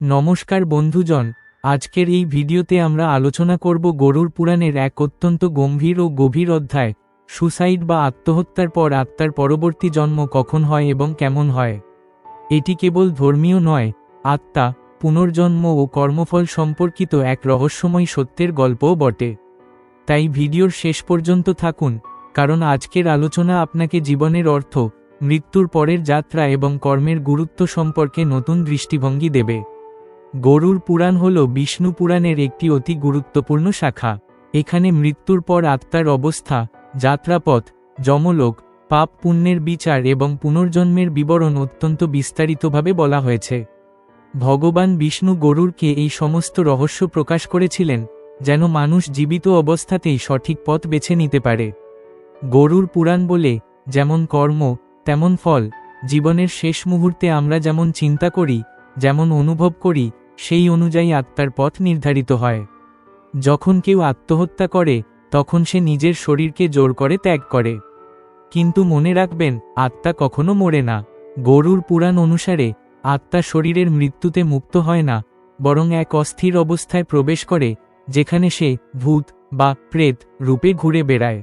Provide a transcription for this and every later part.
নমস্কার বন্ধুজন, আজকের এই ভিডিওতে আমরা আলোচনা করব গরুর পুরাণের এক অত্যন্ত গম্ভীর ও গভীর অধ্যায়, সুসাইড বা আত্মহত্যার পর আত্মার পরবর্তী জন্ম কখন হয় এবং কেমন হয়। এটি কেবল ধর্মীয় নয়, আত্মা, পুনর্জন্ম ও কর্মফল সম্পর্কিত এক রহস্যময় সত্যের গল্পও বটে। তাই ভিডিওর শেষ পর্যন্ত থাকুন, কারণ আজকের আলোচনা আপনাকে জীবনের অর্থ, মৃত্যুর পরের যাত্রা এবং কর্মের গুরুত্ব সম্পর্কে নতুন দৃষ্টিভঙ্গি দেবে। গরুর পুরাণ হল বিষ্ণু পুরাণের একটি অতি গুরুত্বপূর্ণ শাখা। এখানে মৃত্যুর পর আত্মার অবস্থা, যাত্রাপথ, যমলোক, পাপ পুণ্যের বিচার এবং পুনর্জন্মের বিবরণ অত্যন্ত বিস্তারিতভাবে বলা হয়েছে। ভগবান বিষ্ণু গরুরকে এই সমস্ত রহস্য প্রকাশ করেছিলেন, যেন মানুষ জীবিত অবস্থাতেই সঠিক পথ বেছে নিতে পারে। গরুর পুরাণ বলে, যেমন কর্ম, তেমন ফল, জীবনের শেষ মুহূর্তে আমরা যেমন চিন্তা করি, যেমন অনুভব করি সেই অনুযায়ী আত্মার পথ নির্ধারিত হয়। যখন কেউ আত্মহত্যা করে, তখন সে নিজের শরীরকে জোর করে ত্যাগ করে। কিন্তু মনে রাখবেন, আত্মা কখনো মরে না। গরুর পুরাণ অনুসারে, আত্মা শরীরের মৃত্যুতে মুক্ত হয় না, বরং এক অস্থির অবস্থায় প্রবেশ করে, যেখানে সে ভূত বা প্রেত রূপে ঘুরে বেড়ায়।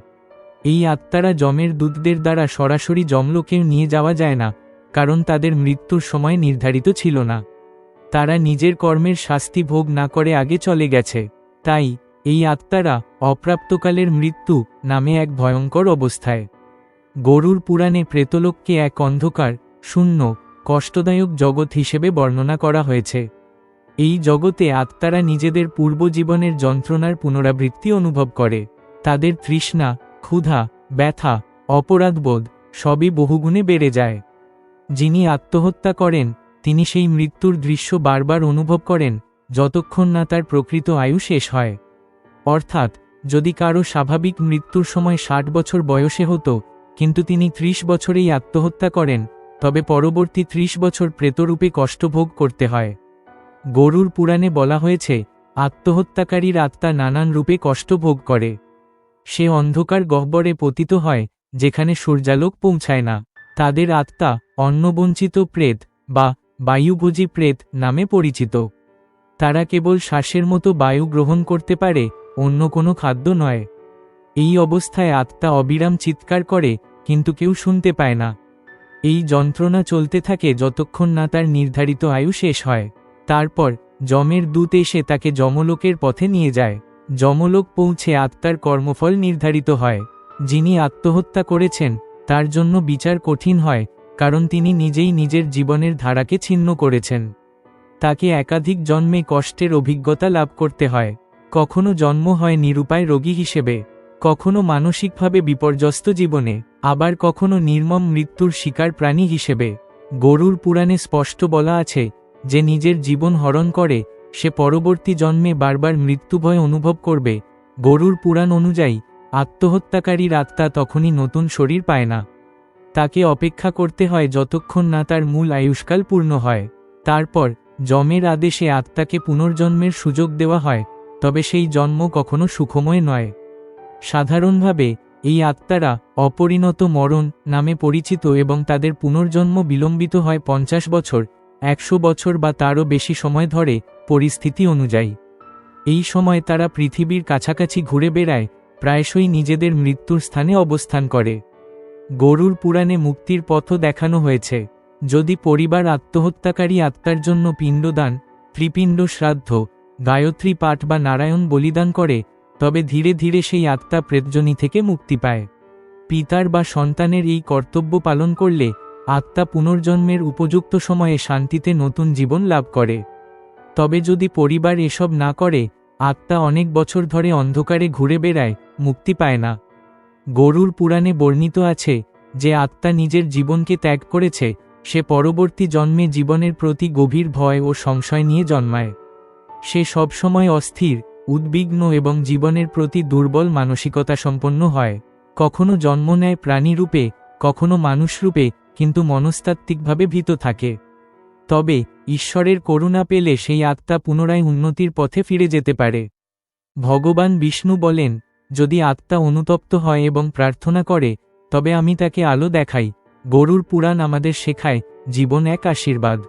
এই আত্মারা জমের দুধদের দ্বারা সরাসরি জমলোকেও নিয়ে যাওয়া যায় না, কারণ তাদের মৃত্যুর সময় নির্ধারিত ছিল না। তারা নিজের কর্মের শাস্তি ভোগ না করে আগে চলে গেছে। তাই, এই আত্মারা অপ্রাপ্তকালের মৃত্যু নামে এক ভয়ঙ্কর অবস্থায়। গরুর পুরাণে প্রেতলোককে এক অন্ধকার, শূন্য, কষ্টদায়ক জগৎ হিসেবে বর্ণনা করা হয়েছে। এই জগতে আত্মারা নিজেদের পূর্বজীবনের যন্ত্রণার পুনরাবৃত্তি অনুভব করে। তাদের তৃষ্ণা, ক্ষুধা, ব্যথা, অপরাধবোধ সবই বহুগুণে বেড়ে যায়। যিনি আত্মহত্যা করেন তিনি সেই মৃত্যুর দৃশ্য বারবার অনুভব করেন, যতক্ষণ না তার প্রকৃত আয়ু শেষ হয়। অর্থাৎ, যদি কারও স্বাভাবিক মৃত্যুর সময় ষাট বছর বয়সে হতো, কিন্তু তিনি ত্রিশ বছরেই আত্মহত্যা করেন, তবে পরবর্তী ত্রিশ বছর প্রেতরূপে কষ্টভোগ করতে হয়। গরুর পুরাণে বলা হয়েছে, আত্মহত্যাকারীর আত্মা নানান রূপে কষ্ট ভোগ করে। সে অন্ধকার গহ্বরে পতিত হয়, যেখানে সূর্যালোক পৌঁছায় না। তাদের আত্মা অন্নবঞ্চিত প্রেত বা বায়ুভোজী প্রেত নামে পরিচিত। তারা কেবল শ্বাসের মতো বায়ু গ্রহণ করতে পারে, অন্য কোনো খাদ্য নয়। এই অবস্থায় আত্মা অবিরাম চিৎকার করে, কিন্তু কেউ শুনতে পায় না। এই যন্ত্রণা চলতে থাকে যতক্ষণ না তার নির্ধারিত আয়ু শেষ হয়। তারপর, যমের দূত এসে তাকে যমলোকের পথে নিয়ে যায়। যমলোক পৌঁছে আত্মার কর্মফল নির্ধারিত হয়। যিনি আত্মহত্যা করেছেন, তার জন্য বিচার কঠিন হয় কারণ তিনি নিজেই নিজের জীবনের ধারাকে ছিন্ন করেছেন। তাকে একাধিক জন্মে কষ্টের অভিজ্ঞতা লাভ করতে হয়। কখনো জন্ম হয় নিরুপায় রোগী হিসেবে, কখনো মানসিকভাবে বিপর্যস্ত জীবনে, আবার কখনো নির্মম মৃত্যুর শিকার প্রাণী হিসেবে। গরুর পুরাণে স্পষ্ট বলা আছে, যে নিজের জীবন হরণ করে, সে পরবর্তী জন্মে বারবার মৃত্যুভয় অনুভব করবে। গরুর পুরাণ অনুযায়ী, আত্মহত্যাকারীর আত্মা তখনই নতুন শরীর পায় না। তাকে অপেক্ষা করতে হয় যতক্ষণ না তার মূল আয়ুষ্কাল পূর্ণ হয়। তারপর, জমের আদেশে আত্মাকে পুনর্জন্মের সুযোগ দেওয়া হয়, তবে সেই জন্ম কখনো সুখময় নয়। সাধারণভাবে, এই আত্মারা অপরিণত মরণ নামে পরিচিত এবং তাদের পুনর্জন্ম বিলম্বিত হয় পঞ্চাশ বছর, একশো বছর বা তারও বেশি সময় ধরে পরিস্থিতি অনুযায়ী। এই সময় তারা পৃথিবীর কাছাকাছি ঘুরে বেড়ায়, প্রায়শই নিজেদের মৃত্যুর স্থানে অবস্থান করে। গরুর পুরাণে মুক্তির পথও দেখানো হয়েছে। যদি পরিবার আত্মহত্যাকারী আত্মার জন্য পিণ্ডদান, ত্রিপিণ্ড শ্রাদ্ধ, গায়ত্রী পাঠ বা নারায়ণ বলিদান করে, তবে ধীরে ধীরে সেই আত্মা প্রেতজনী থেকে মুক্তি পায়। পিতার বা সন্তানের এই কর্তব্য পালন করলে আত্মা পুনর্জন্মের উপযুক্ত সময়ে শান্তিতে নতুন জীবন লাভ করে। তবে যদি পরিবার এসব না করে, আত্মা অনেক বছর ধরে অন্ধকারে ঘুরে বেড়ায়, মুক্তি পায় না। গরুর পুরাণে বর্ণিত আছে যে আত্মা নিজের জীবনকে ত্যাগ করেছে, সে পরবর্তী জন্মে জীবনের প্রতি গভীর ভয় ও সংশয় নিয়ে জন্মায়। সে সবসময় অস্থির, উদ্বিগ্ন এবং জীবনের প্রতি দুর্বল মানসিকতা সম্পন্ন হয়। কখনো জন্ম নেয় প্রাণীরূপে, কখনো মানুষরূপে, কিন্তু মনস্তাত্ত্বিকভাবে ভীত থাকে। তবে, ঈশ্বরের করুণা পেলে সেই আত্মা পুনরায় উন্নতির পথে ফিরে যেতে পারে। ভগবান বিষ্ণু বলেন যদি আত্মা অনুতপ্ত হয় এবং প্রার্থনা করে, তবে আমি তাকে আলো দেখাই, গরুর পুরাণ আমাদের শেখায়, জীবন এক আশীর্বাদ।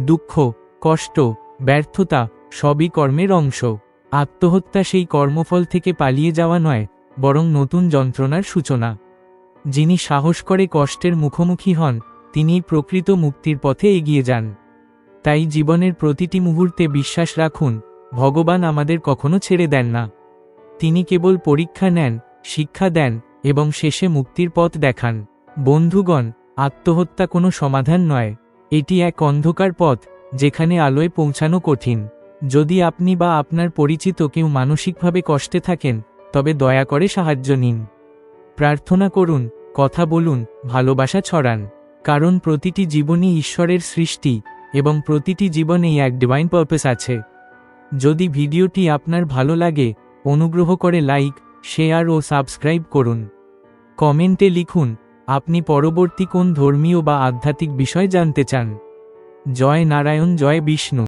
দুঃখ, কষ্ট, ব্যর্থতা, সবই কর্মের অংশ। আত্মহত্যা সেই কর্মফল থেকে পালিয়ে যাওয়া নয়, বরং নতুন যন্ত্রণার সূচনা। যিনি সাহস করে কষ্টের মুখোমুখি হন, তিনিই প্রকৃত মুক্তির পথে এগিয়ে যান। তাই জীবনের প্রতিটি মুহূর্তে বিশ্বাস রাখুন, ভগবান আমাদের কখনো ছেড়ে দেন না। তিনি কেবল পরীক্ষা নেন, শিক্ষা দেন এবং শেষে মুক্তির পথ দেখান। বন্ধুগণ, আত্মহত্যা কোনো সমাধান নয়। এটি এক অন্ধকার পথ, যেখানে আলোয় পৌঁছানো কঠিন। যদি আপনি বা আপনার পরিচিত কেউ মানসিকভাবে কষ্টে থাকেন, তবে দয়া করে সাহায্য নিন। প্রার্থনা করুন, কথা বলুন, ভালোবাসা ছড়ান। কারণ প্রতিটি জীবনই ঈশ্বরের সৃষ্টি এবং প্রতিটি জীবনেই এক ডিভাইন পারপাস আছে। যদি ভিডিওটি আপনার ভালো লাগে অনুগ্রহ করে লাইক, শেয়ার ও সাবস্ক্রাইব করুন। কমেন্টে লিখুন, আপনি পরবর্তী কোন ধর্মীয় বা আধ্যাত্মিক বিষয় জানতে চান? জয় নারায়ণ, জয় বিষ্ণু।